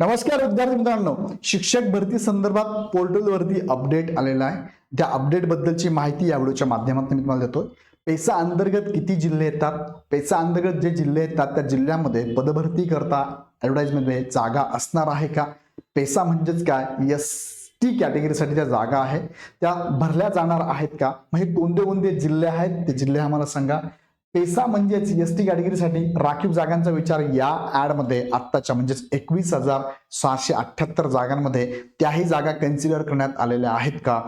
नमस्कार विद्यार्थी मित्रांनो. शिक्षक भरती संदर्भात पोर्टलवरती अपडेट आलेला आहे. त्या अपडेटबद्दलची माहिती या व्हिडिओच्या माध्यमातून मी तुम्हाला देतोय. पेसा अंतर्गत किती जिल्हे येतात? पेसा अंतर्गत जे जिल्हे येतात त्या जिल्ह्यामध्ये पदभरती करता ॲडव्हर्टाईजमध्ये जागा असणार आहे का? पेसा म्हणजेच काय? एस टी कॅटेगरीसाठी ज्या जागा आहेत त्या भरल्या जाणार आहेत का? मग हे कोणते कोणते जिल्हे आहेत? ते जिल्हे आम्हाला सांगा. पेसा म्हणजेच एस टी कॅटेगरीसाठी राखीव जागांचा विचार या ऍडमध्ये आत्ताच्या म्हणजेच एकवीस हजार सहाशे अठ्ठ्याहत्तर जागांमध्ये त्याही जागा कन्सिडर करण्यात आलेल्या आहेत का?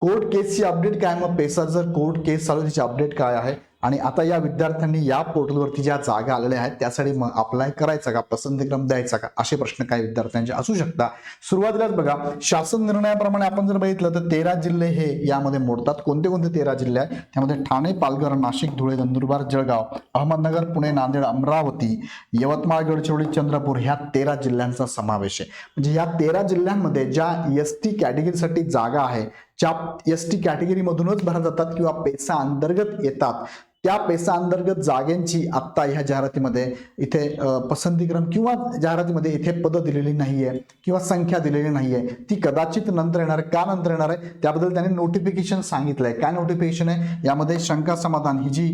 कोर्ट केसची अपडेट काय मग पेसा जर कोर्ट केस चालू त्याची अपडेट काय आहे? आणि आता या विद्यार्थ्यांनी या पोर्टलवरती ज्या जागा आलेल्या आहेत त्यासाठी मग अप्लाय करायचा का? पसंतीक्रम द्यायचा का? असे प्रश्न काही विद्यार्थ्यांचे असू शकतात. सुरुवातीलाच बघा शासन निर्णयाप्रमाणे आपण जर बघितलं तर तेरा जिल्हे हे यामध्ये मोडतात. कोणते कोणते तेरा जिल्हे आहेत? त्यामध्ये ठाणे पालघर नाशिक धुळे नंदुरबार जळगाव अहमदनगर पुणे नांदेड अमरावती यवतमाळ गडचिरोली चंद्रपूर ह्या तेरा जिल्ह्यांचा समावेश आहे. म्हणजे या तेरा जिल्ह्यांमध्ये ज्या एस टी कॅटेगरीसाठी जागा आहे ज्या एस टी कॅटेगरीमधूनच भरल्या जातात किंवा पेसा अंतर्गत येतात त्या पेसा अंतर्गत जागांची आत्ता ह्या जाहिरातीमध्ये इथे पसंतीक्रम किंवा जाहिरातीमध्ये इथे पदं दिलेली नाहीये किंवा संख्या दिलेली नाहीये. ती कदाचित नंतर येणार आहे. का नंतर येणार आहे? त्याबद्दल त्यांनी नोटिफिकेशन सांगितलंय. काय नोटिफिकेशन आहे? यामध्ये शंका समाधान. ही जी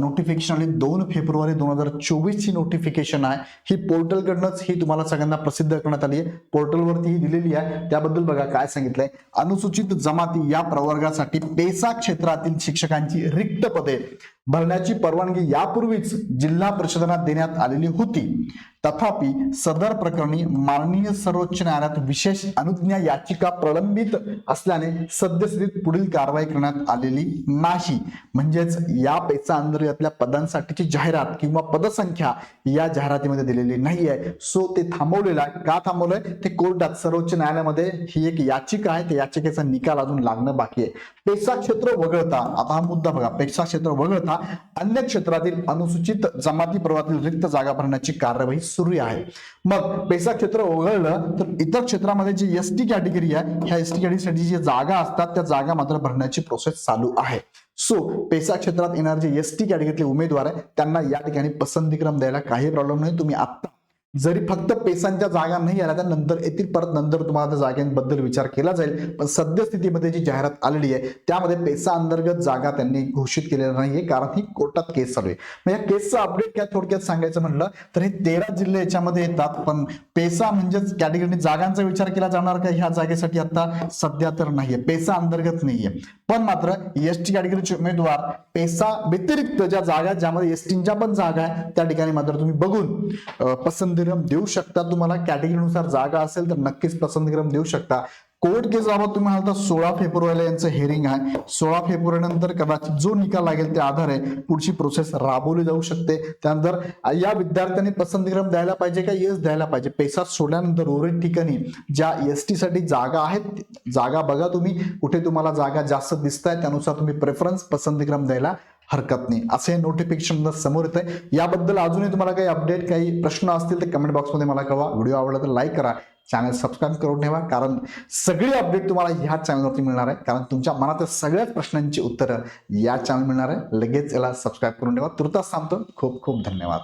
नोटिफिकेशन आली दोन फेब्रुवारी दोन हजार चोवीसची नोटिफिकेशन आहे. ही पोर्टलकडनंच ही तुम्हाला सगळ्यांना प्रसिद्ध करण्यात आली आहे. पोर्टलवरती ही दिलेली आहे. त्याबद्दल बघा काय सांगितलंय. अनुसूचित जमाती या प्रवर्गासाठी पेसा क्षेत्रातील शिक्षकांची रिक्त पदे. भरण्याची परवानगी यापूर्वीच जिल्हा परिषदांना देण्यात आलेली होती. तथापि सदर प्रकरणी माननीय सर्वोच्च न्यायालयात विशेष अनुज्ञा याचिका प्रलंबित असल्याने सद्यस्थितीत पुढील कारवाई करण्यात आलेली नाही. म्हणजेच या पेचा अंतर्गतल्या पदांसाठीची जाहिरात किंवा पदसंख्या या जाहिरातीमध्ये दिलेली नाहीये. सो ते थांबवलेलं आहे. का थांबवलंय? ते कोर्टात सर्वोच्च न्यायालयामध्ये ही एक याचिका आहे. त्या याचिकेचा निकाल अजून लागणं बाकी आहे. पेक्षा क्षेत्र वगळता आता हा मुद्दा बघा. पेक्षा क्षेत्र वगळता अन्य क्षेत्रातील अनुसूचित जमाती प्रवाहातील रिक्त जागा भरण्याची कार्यवाही सुरू आहे. मग पेसा क्षेत्र ओघळलं तर इतर क्षेत्रामध्ये जी एस टी कॅटेगरी आहे ह्या एस टी कॅटेगरीसाठी जी जागा असतात त्या जागा मात्र भरण्याची प्रोसेस चालू आहे. सो पेसा क्षेत्रात येणारे जे एस टी कॅटेगरीतले उमेदवार आहे त्यांना या ठिकाणी पसंतीक्रम द्यायला काही प्रॉब्लेम नाही. तुम्ही आत्ता जरी फक्त पेसांच्या जागा नाही आल्या तर नंतर येतील परत नंतर तुम्हाला त्या जागांबद्दल विचार केला जाईल. पण सद्यस्थितीमध्ये जी जाहिरात आलेली आहे त्यामध्ये पेसा अंतर्गत जागा त्यांनी घोषित केलेल्या नाहीये कारण ही कोर्टात केस चालू आहे. मग या केसचं अपडेट काय थोडक्यात सांगायचं म्हणलं तर हे तेरा जिल्हे याच्यामध्ये येतात पण पेसा म्हणजेच कॅटेगरी जागांचा विचार केला जाणार का? ह्या जागेसाठी आता सध्या तर नाहीये. पेसा अंतर्गत नाहीये. पण मात्र एस टी कॅटेगरीचे उमेदवार पेसा व्यतिरिक्त ज्या जागा ज्यामध्ये एसटींच्या पण जागा आहे त्या ठिकाणी मात्र तुम्ही बघून पसंती पसंतीक्रम देऊ शकता. तुम्हाला कॅटेगरीनुसार जागा असेल तर नक्कीच पसंतीक्रम देऊ शकता. कोर्ट केसबाबत तुम्ही म्हणाल तर सोळा फेब्रुवारीला यांचं हेअरिंग आहे. सोळा फेब्रुवारी नंतर कदाचित जो निकाल लागेल त्या आधारे पुढची प्रोसेस राबवली जाऊ शकते. त्यानंतर या विद्यार्थ्यांनी पसंतीक्रम द्यायला पाहिजे का? येस द्यायला पाहिजे. पैसा सोडल्यानंतर उर्वरित ठिकाणी ज्या एससाठी जागा आहेत जागा बघा तुम्ही. कुठे तुम्हाला जागा जास्त दिसत त्यानुसार तुम्ही प्रेफरन्स पसंतीक्रम द्यायला हरकत नाही. असे नोटिफिकेशन समोर येत आहे याबद्दल अजूनही तुम्हाला काही अपडेट काही प्रश्न असतील तर कमेंट बॉक्समध्ये मला कळवा. व्हिडिओ आवडला तर लाईक करा. चॅनल सबस्क्राईब करून ठेवा. कारण सगळी अपडेट तुम्हाला ह्या चॅनलवरती मिळणार आहे. कारण तुमच्या मनातील सगळ्याच प्रश्नांची उत्तरं या चॅनल मिळणार आहे. लगेच याला सबस्क्राईब करून ठेवा. तुर्तास सांगतो खूप खूप धन्यवाद.